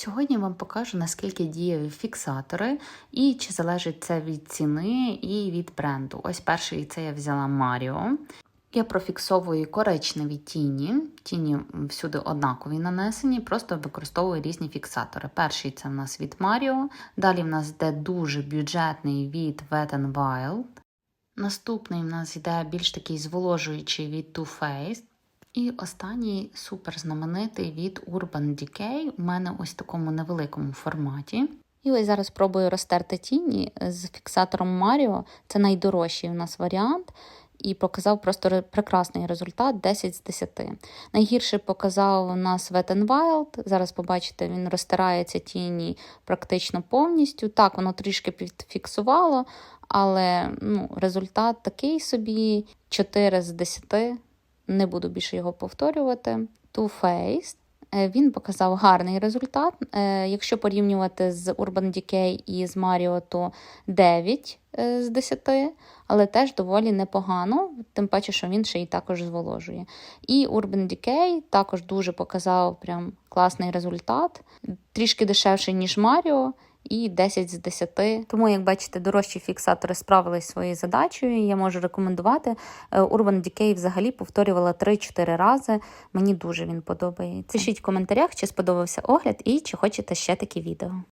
Сьогодні вам покажу, наскільки дієві фіксатори і чи залежить це від ціни і від бренду. Ось перший це я взяла Маріо. Я профіксовую коричневі тіні. Тіні всюди однакові нанесені, просто використовую різні фіксатори. Перший це в нас від Mario, далі в нас йде дуже бюджетний від Wet n Wild. Наступний в нас йде більш такий зволожуючий від Too Faced. І останній супер знаменитий від Urban Decay. У мене ось в такому невеликому форматі. І ось зараз спробую розтерти тіні з фіксатором Mario. Це найдорожчий у нас варіант. І показав просто прекрасний результат 10 з 10. Найгірше показав у нас Wet n Wild. Зараз побачите, він розтирається тіні практично повністю. Так, воно трішки підфіксувало, але ну, результат такий собі 4 з 10. Не буду більше його повторювати. Too Faced. Він показав гарний результат. Якщо порівнювати з Urban Decay і з Mario, то 9 з 10, але теж доволі непогано, тим паче, що він ще й також зволожує. І Urban Decay також дуже показав прям класний результат, трішки дешевший, ніж Mario. І 10 з 10. Тому, як бачите, дорожчі фіксатори справились своєю задачею. Я можу рекомендувати. Urban Decay взагалі повторювала 3-4 рази. Мені дуже він подобається. Пишіть в коментарях, чи сподобався огляд і чи хочете ще такі відео.